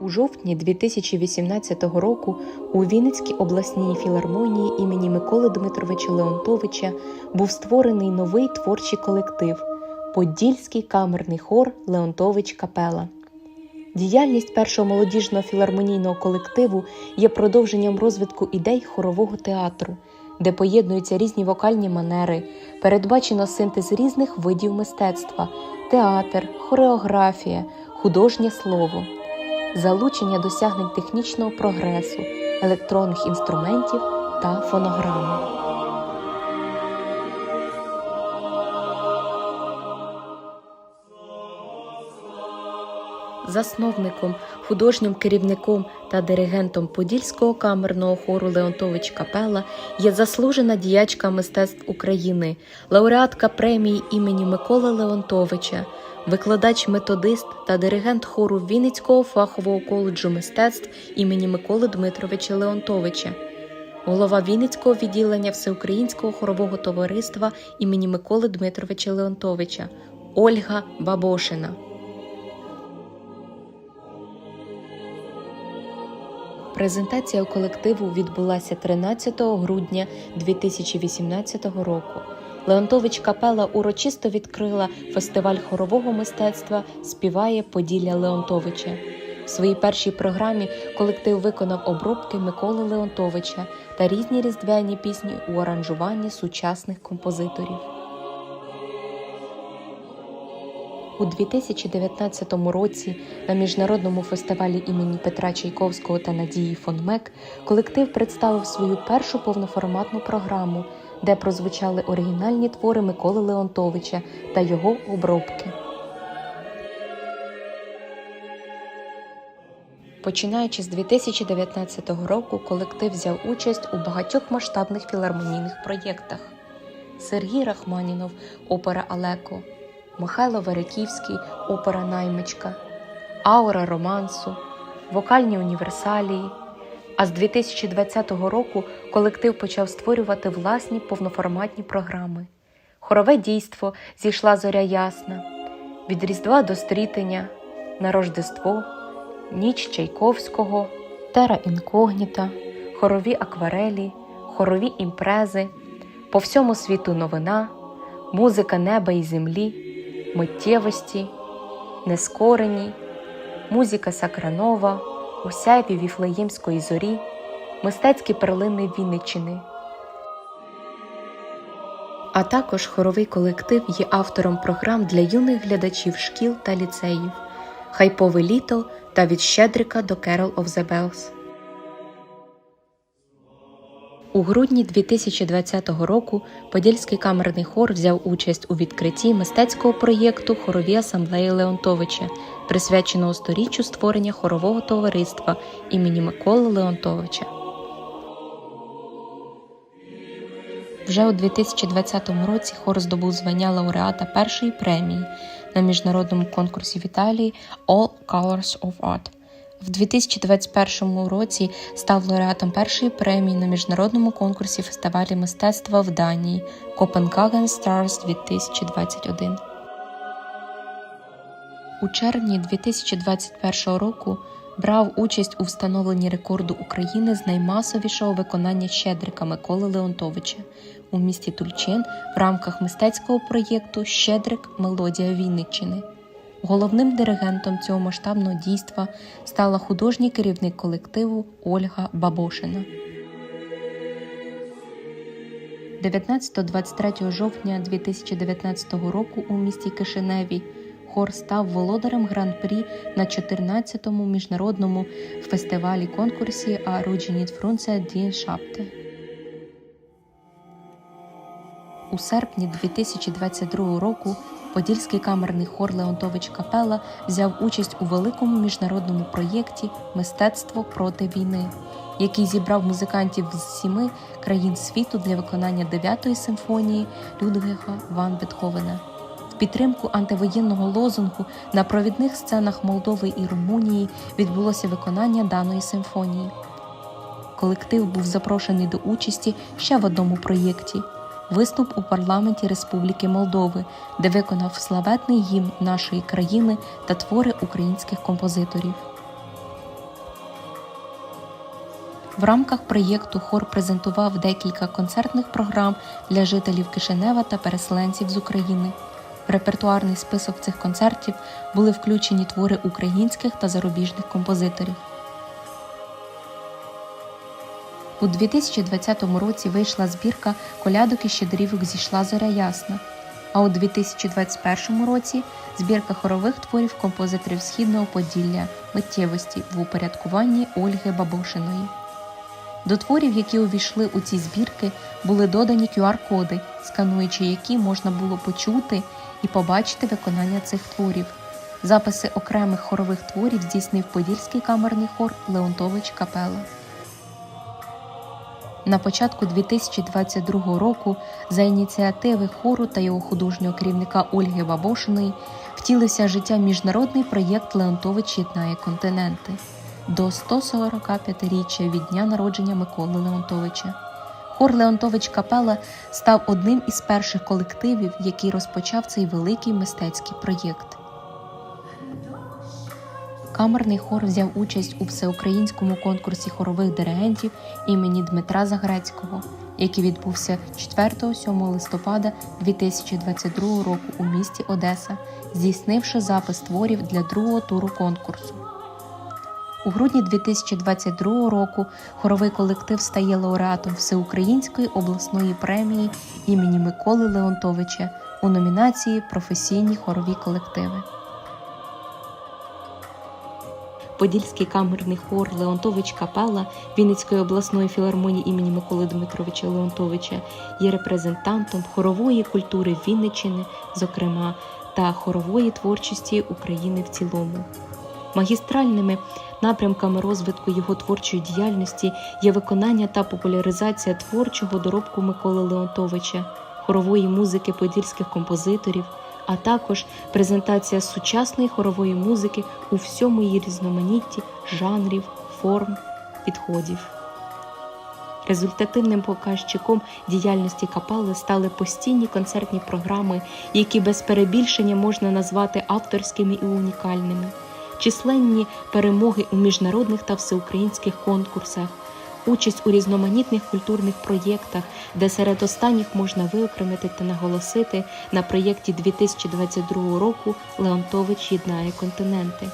У жовтні 2018 року у Вінницькій обласній філармонії імені Миколи Дмитровича Леонтовича був створений новий творчий колектив Подільський камерний хор Леонтович Капела. Діяльність першого молодіжного філармонійного колективу є продовженням розвитку ідей хорового театру, де поєднуються різні вокальні манери, передбачено синтез різних видів мистецтва, театр, хореографія, художнє слово, залучення досягнень технічного прогресу, електронних інструментів та фонограми. Засновником, художнім керівником та диригентом Подільського камерного хору Леонтович Капела є заслужена діячка мистецтв України, лауреатка премії імені Миколи Леонтовича, викладач-методист та диригент хору Вінницького фахового коледжу мистецтв імені Миколи Дмитровича Леонтовича, голова Вінницького відділення Всеукраїнського хорового товариства імені Миколи Дмитровича Леонтовича Ольга Бабошина. Презентація колективу відбулася 13 грудня 2018 року. Леонтович Капела урочисто відкрила фестиваль хорового мистецтва Співає Поділля Леонтовича. В своїй першій програмі колектив виконав обробки Миколи Леонтовича та різні різдвяні пісні у аранжуванні сучасних композиторів. У 2019 році на міжнародному фестивалі імені Петра Чайковського та Надії Фонмек колектив представив свою першу повноформатну програму, де прозвучали оригінальні твори Миколи Леонтовича та його обробки. Починаючи з 2019 року, колектив взяв участь у багатьох масштабних філармонійних проєктах: Сергій Рахманінов, опера Алеко. Михайло Вериківський, опера Наймичка, Аура романсу, вокальні універсалії. А з 2020 року колектив почав створювати власні повноформатні програми. Хорове дійство зійшла зоря ясна, від Різдва до стрітення, на Рождество, Ніч Чайковського, Тера інкогніта, хорові акварелі, хорові імпрези, по всьому світу новина, музика неба і землі миттєвості, нескорені, музика Сакранова, у сяйві Віфлеємської зорі, мистецькі перлини Вінничини. А також хоровий колектив є автором програм для юних глядачів шкіл та ліцеїв, Хайпове літо та від Щедрика до Carol of the Bells. У грудні 2020 року Подільський камерний хор взяв участь у відкритті мистецького проєкту Хорові асамблеї Леонтовича, присвяченого сторіччю створення хорового товариства імені Миколи Леонтовича. Вже у 2020 році хор здобув звання лауреата першої премії на міжнародному конкурсі в Італії All Colors of Art. В 2021 році став лауреатом першої премії на міжнародному конкурсі фестивалі мистецтва в Данії Copenhagen Stars 2021. У червні 2021 року брав участь у встановленні рекорду України з наймасовішого виконання Щедрика Миколи Леонтовича у місті Тульчин в рамках мистецького проєкту Щедрик Мелодія Вінниччини. Головним диригентом цього масштабного дійства стала художній керівник колективу Ольга Бабошина. 19-23 жовтня 2019 року у місті Кишиневі хор став володарем гран-прі на 14-му міжнародному фестивалі конкурсі Аруджініт Фрунце Дін Шапте. У серпні 2022 року Подільський камерний хор Леонтович Капела взяв участь у великому міжнародному проєкті Мистецтво проти війни, який зібрав музикантів з сіми країн світу для виконання 9-ї симфонії Людвіга Ван Бетховена. В підтримку антивоєнного лозунгу на провідних сценах Молдови і Румунії відбулося виконання даної симфонії. Колектив був запрошений до участі ще в одному проєкті виступ у парламенті Республіки Молдови, де виконав славетний гімн нашої країни та твори українських композиторів. В рамках проєкту хор презентував декілька концертних програм для жителів Кишинева та переселенців з України. В репертуарний список цих концертів були включені твори українських та зарубіжних композиторів. У 2020 році вийшла збірка колядок і щедрівок зійшла зоря ясна. А у 2021 році збірка хорових творів композиторів Східного Поділля миттєвості в упорядкуванні Ольги Бабошиної. До творів, які увійшли у ці збірки, були додані QR-коди, скануючи які можна було почути і побачити виконання цих творів. Записи окремих хорових творів здійснив Подільський камерний хор Леонтович Капела. На початку 2022 року за ініціативи хору та його художнього керівника Ольги Бабошиної втілився життя міжнародний проєкт Леонтович єднає континенти до 145-річчя від дня народження Миколи Леонтовича. Хор Леонтович Капела став одним із перших колективів, який розпочав цей великий мистецький проєкт. Камерний хор взяв участь у всеукраїнському конкурсі хорових диригентів імені Дмитра Загрецького, який відбувся 4-7 листопада 2022 року у місті Одеса, здійснивши запис творів для другого туру конкурсу. У грудні 2022 року хоровий колектив стає лауреатом Всеукраїнської обласної премії імені Миколи Леонтовича у номінації Професійні хорові колективи. Подільський камерний хор Леонтович Капела Вінницької обласної філармонії імені Миколи Дмитровича Леонтовича є репрезентантом хорової культури Вінниччини, зокрема, та хорової творчості України в цілому. Магістральними напрямками розвитку його творчої діяльності є виконання та популяризація творчого доробку Миколи Леонтовича, хорової музики подільських композиторів, а також презентація сучасної хорової музики у всьому її різноманітті жанрів, форм, підходів. Результативним показчиком діяльності капели стали постійні концертні програми, які без перебільшення можна назвати авторськими і унікальними, численні перемоги у міжнародних та всеукраїнських конкурсах, участь у різноманітних культурних проєктах, де серед останніх можна виокремити та наголосити на проєкті 2022 року Леонтович єднає континенти.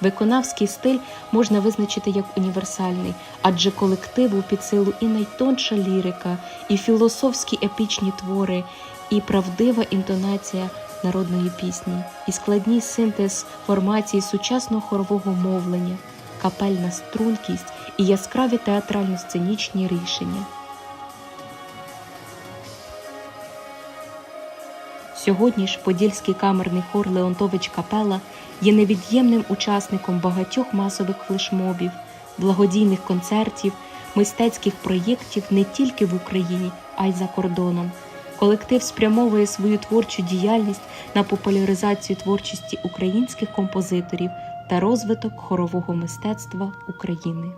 Виконавський стиль можна визначити як універсальний, адже колективу під силу і найтонша лірика, і філософські епічні твори, і правдива інтонація народної пісні, і складний синтез формації сучасного хорового мовлення, капельна стрункість і яскраві театрально-сценічні рішення. Сьогодні ж Подільський камерний хор Леонтович Капела є невід'ємним учасником багатьох масових флешмобів, благодійних концертів, мистецьких проєктів не тільки в Україні, а й за кордоном. Колектив спрямовує свою творчу діяльність на популяризацію творчості українських композиторів та розвиток хорового мистецтва України.